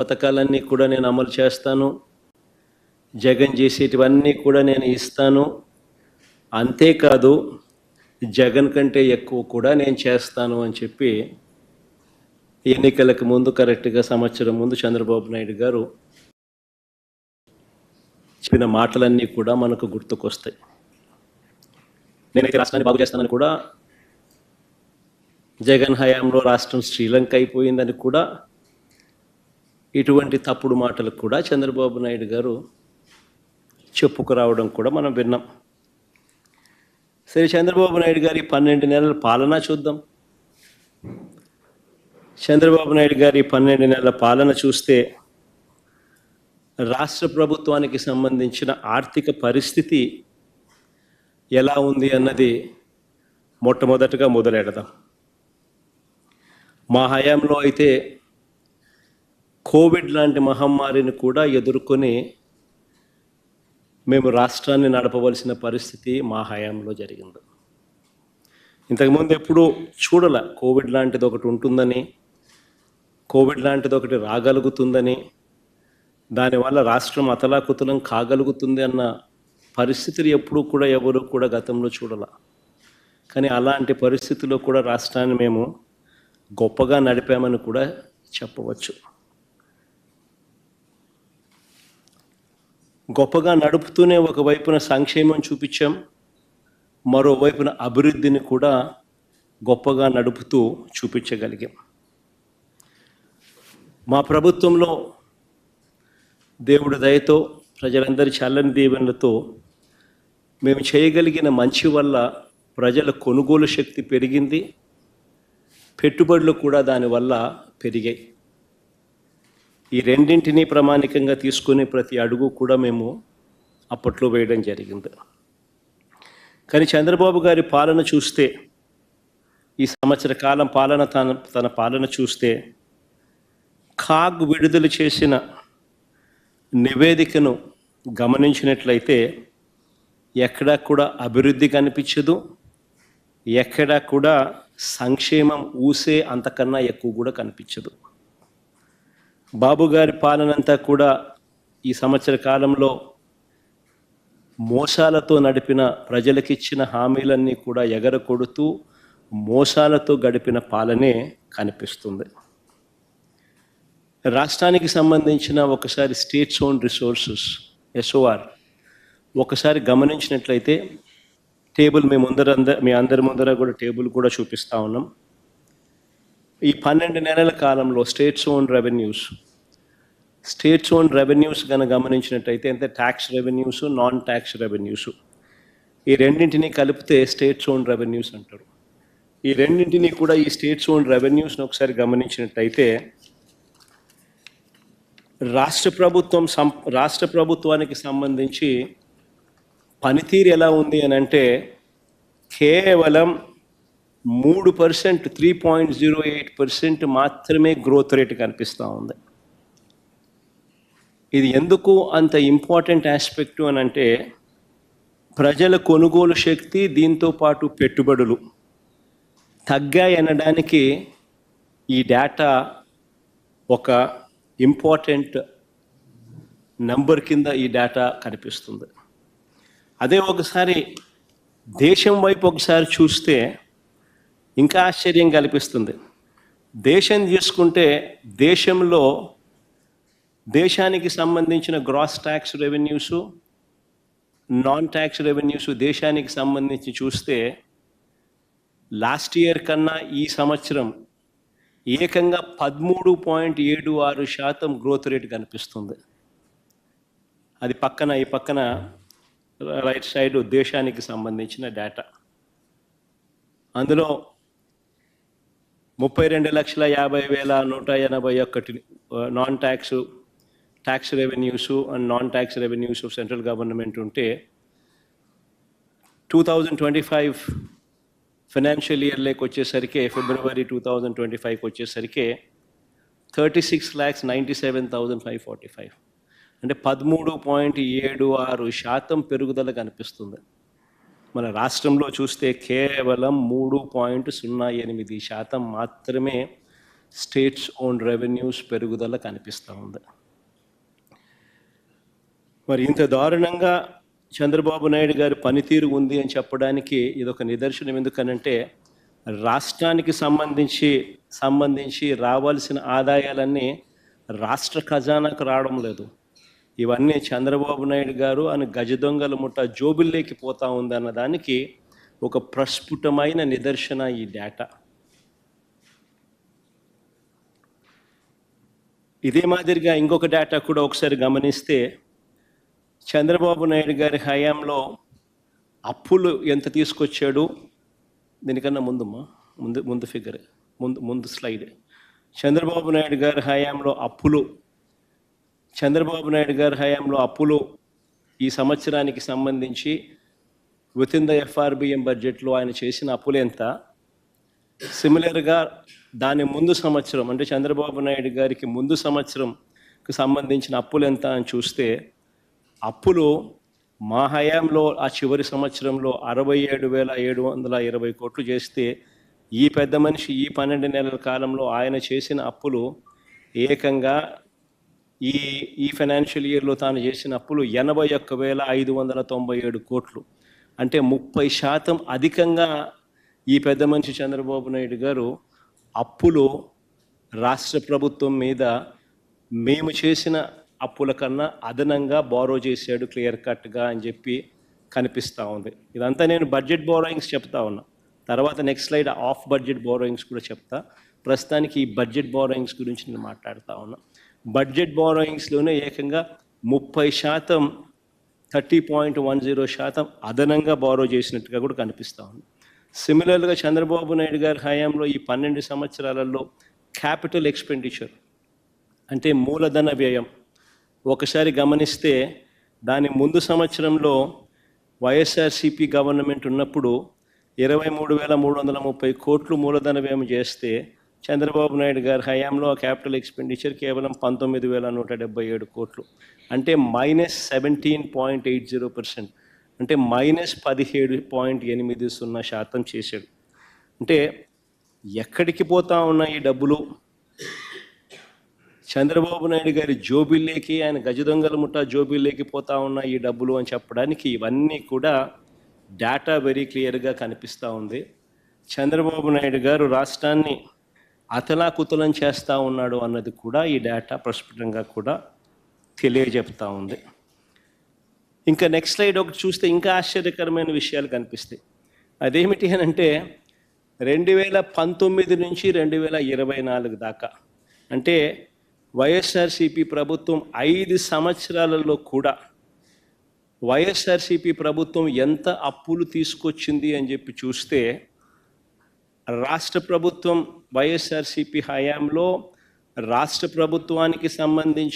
పథకాలన్నీ కూడా నేను అమలు చేస్తాను. జగన్ చేసేటివన్నీ కూడా నేను ఇస్తాను. అంతేకాదు జగన్ కంటే ఎక్కువ కూడా నేను చేస్తాను అని చెప్పి ఎన్నికలకు ముందు కరెక్ట్గా సంవత్సరం ముందు చంద్రబాబు నాయుడు గారు చెప్పిన మాటలన్నీ కూడా మనకు గుర్తుకొస్తాయి. నేనైతే రాష్ట్రాన్ని బాగు చేస్తానని కూడా జగన్ హయాంలో రాష్ట్రం శ్రీలంక అయిపోయిందని కూడా ఇటువంటి తప్పుడు మాటలకు కూడా చంద్రబాబు నాయుడు గారు చెప్పుకురావడం కూడా మనం విన్నాం. సరే చంద్రబాబు నాయుడు గారి పన్నెండు నెలల పాలన చూద్దాం. చంద్రబాబు నాయుడు గారి పన్నెండు నెలల పాలన చూస్తే రాష్ట్ర ప్రభుత్వానికి సంబంధించిన ఆర్థిక పరిస్థితి ఎలా ఉంది అన్నది మొట్టమొదటగా మొదలెడదాం. మా హయాంలో అయితే కోవిడ్ లాంటి మహమ్మారిని కూడా ఎదుర్కొని మేము రాష్ట్రాన్ని నడపవలసిన పరిస్థితి మా హయాంలో జరిగింది. ఇంతకుముందు ఎప్పుడూ చూడల కోవిడ్ లాంటిది ఒకటి ఉంటుందని కోవిడ్ లాంటిది ఒకటి రాగలుగుతుందని దానివల్ల రాష్ట్రం అతలాకుతలం కాగలుగుతుంది అన్న పరిస్థితులు ఎప్పుడూ కూడా ఎవరు కూడా గతంలో చూడాల. కానీ అలాంటి పరిస్థితుల్లో కూడా రాష్ట్రాన్ని మేము గొప్పగా నడిపామని కూడా చెప్పవచ్చు. గొప్పగా నడుపుతూనే ఒకవైపున సంక్షేమం చూపించాం మరోవైపున అభివృద్ధిని కూడా గొప్పగా నడుపుతూ చూపించగలిగాం. మా ప్రభుత్వంలో దేవుడి దయతో ప్రజలందరి చల్లని దీవెనలతో మేము చేయగలిగిన మంచి వల్ల ప్రజల కొనుగోలు శక్తి పెరిగింది పెట్టుబడులు కూడా దానివల్ల పెరిగాయి. ఈ రెండింటినీ ప్రామాణికంగా తీసుకునే ప్రతి అడుగు కూడా మేము అప్పట్లో వేయడం జరిగింది. కానీ చంద్రబాబు గారి పాలన చూస్తే ఈ సంవత్సర కాలం పాలన తన తన పాలన చూస్తే కాగ్ విడుదల చేసిన నివేదికను గమనించినట్లయితే ఎక్కడా కూడా అభివృద్ధి కనిపించదు ఎక్కడా కూడా సంక్షేమం ఊసే అంతకన్నా ఎక్కువ కూడా కనిపించదు. బాబు గారి పాలనంతా కూడా ఈ సంవత్సర కాలంలో మోసాలతో నడిపిన ప్రజలకిచ్చిన హామీలన్నీ కూడా ఎగరకొడుతూ మోసాలతో గడిపిన పాలనే కనిపిస్తుంది. రాష్ట్రానికి సంబంధించిన ఒకసారి స్టేట్స్ ఓన్ రిసోర్సెస్ ఎస్ఓఆర్ ఒకసారి గమనించినట్లయితే టేబుల్ మీ ముందర మీ అందరి ముందర కూడా టేబుల్ కూడా చూపిస్తూ ఉన్నాం. ఈ పన్నెండు నెలల కాలంలో states own revenues states own revenues కనుక గమనించినట్టయితే అంటే tax revenues non tax revenues. ఈ రెండింటిని కలిపితే స్టేట్స్ ఓన్ రెవెన్యూస్ అంటారు. ఈ రెండింటిని కూడా ఈ స్టేట్స్ ఓన్ రెవెన్యూస్ని ఒకసారి గమనించినట్టయితే రాష్ట్ర ప్రభుత్వం సం రాష్ట్ర ప్రభుత్వానికి సంబంధించి పనితీరు ఎలా ఉంది అని అంటే కేవలం మూడు percent three point zero eight percent మాత్రమే గ్రోత్ రేట్ కనిపిస్తూ ఉంది. ఇది ఎందుకు అంత ఇంపార్టెంట్ ఆస్పెక్ట్ అని అంటే ప్రజల కొనుగోలు శక్తి దీంతో పాటు పెట్టుబడులు తగ్గాయి అనడానికి ఈ డేటా ఒక ఇంపార్టెంట్ నంబర్ కింద ఈ డేటా కనిపిస్తుంది. అదే ఒకసారి దేశం వైపు ఒకసారి చూస్తే ఇంకా ఆశ్చర్యం కల్పిస్తుంది. దేశం తీసుకుంటే దేశంలో దేశానికి సంబంధించిన gross tax revenues non tax revenues దేశానికి సంబంధించి చూస్తే లాస్ట్ ఇయర్ కన్నా ఈ సంవత్సరం ఏకంగా పదమూడు పాయింట్ ఏడు ఆరు శాతం గ్రోత్ రేట్ కనిపిస్తుంది. అది పక్కన ఈ పక్కన రైట్ సైడ్ దేశానికి సంబంధించిన డేటా అందులో ముప్పై రెండు లక్షల యాభై వేల నూట ఎనభై ఒకటి non tax tax revenues and non tax revenues central government ఉంటే two thousand twenty five financial ఇయర్లోకి వచ్చేసరికి ఫిబ్రవరి టూ థౌజండ్ ట్వంటీ ఫైవ్కి వచ్చేసరికి thirty six lakhs ninety seven thousand five forty five అంటే పదమూడు పాయింట్ ఏడు ఆరు శాతం పెరుగుదల కనిపిస్తుంది. మన రాష్ట్రంలో చూస్తే కేవలం మూడు పాయింట్ సున్నా ఎనిమిది శాతం మాత్రమే స్టేట్స్ ఓన్ రెవెన్యూస్ పెరుగుదల కనిపిస్తూ ఉంది. మరి ఇంత దారుణంగా చంద్రబాబు నాయుడు గారి పనితీరు ఉంది అని చెప్పడానికి ఇదొక నిదర్శనం. ఎందుకనంటే రాష్ట్రానికి సంబంధించి సంబంధించి రావాల్సిన ఆదాయాలన్నీ రాష్ట్ర ఖజానాకు రావడం లేదు. ఇవన్నీ చంద్రబాబు నాయుడు గారు అని గజ దొంగల ముఠ జోబుల్లోకి పోతా ఉందన్న దానికి ఒక ప్రస్ఫుటమైన నిదర్శన ఈ డేటా. ఇదే మాదిరిగా ఇంకొక డేటా కూడా ఒకసారి గమనిస్తే చంద్రబాబు నాయుడు గారి హయాంలో అప్పులు ఎంత తీసుకొచ్చాడు? దీనికన్నా ముందుమ్మా ముందు ముందు ఫిగర్ ముందు ముందు స్లైడ్. చంద్రబాబు నాయుడు గారి హయాంలో అప్పులు చంద్రబాబు నాయుడు గారి హయాంలో అప్పులు ఈ సంవత్సరానికి సంబంధించి విత్ ద ఎఫ్ఆర్బిఎం బడ్జెట్లో ఆయన చేసిన అప్పులు ఎంత? సిమిలర్గా దాని ముందు సంవత్సరం అంటే చంద్రబాబు నాయుడు గారికి ముందు సంవత్సరంకి సంబంధించిన అప్పులు ఎంత అని చూస్తే అప్పులు మా హయాంలో ఆ చివరి సంవత్సరంలో అరవై ఏడు వేల ఏడు వందల ఇరవై కోట్లు చేస్తే ఈ పెద్ద మనిషి ఈ పన్నెండు నెలల కాలంలో ఆయన చేసిన అప్పులు ఏకంగా ఈ ఈ ఫైనాన్షియల్ ఇయర్లో తాను చేసిన అప్పులు ఎనభై ఒక్క వేల ఐదు వందల తొంభై ఏడు కోట్లు. అంటే ముప్పై శాతం అధికంగా ఈ పెద్ద మనిషి చంద్రబాబు నాయుడు గారు అప్పులు రాష్ట్ర ప్రభుత్వం మీద మేము చేసిన అప్పుల కన్నా అదనంగా బారో చేశాడు క్లియర్ కట్గా అని చెప్పి కనిపిస్తూ ఉంది. ఇదంతా నేను బడ్జెట్ బోరోయింగ్స్ చెప్తా ఉన్నా. తర్వాత next slide of budget borrowings కూడా చెప్తా. ప్రస్తుతానికి ఈ బడ్జెట్ బోరోయింగ్స్ గురించి నేను మాట్లాడుతూ ఉన్నా. బడ్జెట్ బారోయింగ్స్లోనే ఏకంగా ముప్పై శాతం థర్టీ పాయింట్ వన్ జీరో శాతం అదనంగా బారో చేసినట్టుగా కూడా కనిపిస్తూ ఉంది. సిమిలర్గా చంద్రబాబు నాయుడు గారి హయాంలో ఈ పన్నెండు సంవత్సరాలలో క్యాపిటల్ ఎక్స్పెండిచర్ అంటే మూలధన వ్యయం ఒకసారి గమనిస్తే దాని ముందు సంవత్సరంలో వైఎస్ఆర్సిపి గవర్నమెంట్ ఉన్నప్పుడు ఇరవై మూడు వేల మూడు వందల ముప్పై కోట్లు మూలధన వ్యయం చేస్తే చంద్రబాబు నాయుడు గారి హయాంలో క్యాపిటల్ ఎక్స్పెండిచర్ కేవలం పంతొమ్మిది వేల నూట డెబ్బై ఏడు కోట్లు. అంటే minus seventeen point eight zero percent. అంటే మైనస్ పదిహేడు పాయింట్ ఎనిమిది సున్నా శాతం చేశాడు. అంటే ఎక్కడికి పోతా ఉన్నాయి ఈ డబ్బులు? చంద్రబాబు నాయుడు గారి జోబిల్లేకి ఆయన గజ దొంగల జోబిల్లేకి పోతా ఉన్న ఈ డబ్బులు అని చెప్పడానికి ఇవన్నీ కూడా డేటా వెరీ క్లియర్గా కనిపిస్తూ ఉంది. చంద్రబాబు నాయుడు గారు రాష్ట్రాన్ని అతలాకుతలం చేస్తూ ఉన్నాడు అన్నది కూడా ఈ డేటా ప్రస్ఫుటంగా కూడా తెలియజెప్తా ఉంది. ఇంకా నెక్స్ట్ స్లైడ్ ఒకటి చూస్తే ఇంకా ఆశ్చర్యకరమైన విషయాలు కనిపిస్తాయి. అదేమిటి అని అంటే రెండు వేల పంతొమ్మిది నుంచి రెండు వేల ఇరవై నాలుగు దాకా. అంటే వైఎస్ఆర్సిపి ప్రభుత్వం ఐదు సంవత్సరాలలో కూడా వైఎస్ఆర్సిపి ప్రభుత్వం ఎంత అప్పులు తీసుకొచ్చింది అని చెప్పి చూస్తే రాష్ట్ర ప్రభుత్వం వైఎస్ఆర్సిపి హయాంలో రాష్ట్ర ప్రభుత్వానికి సంబంధించి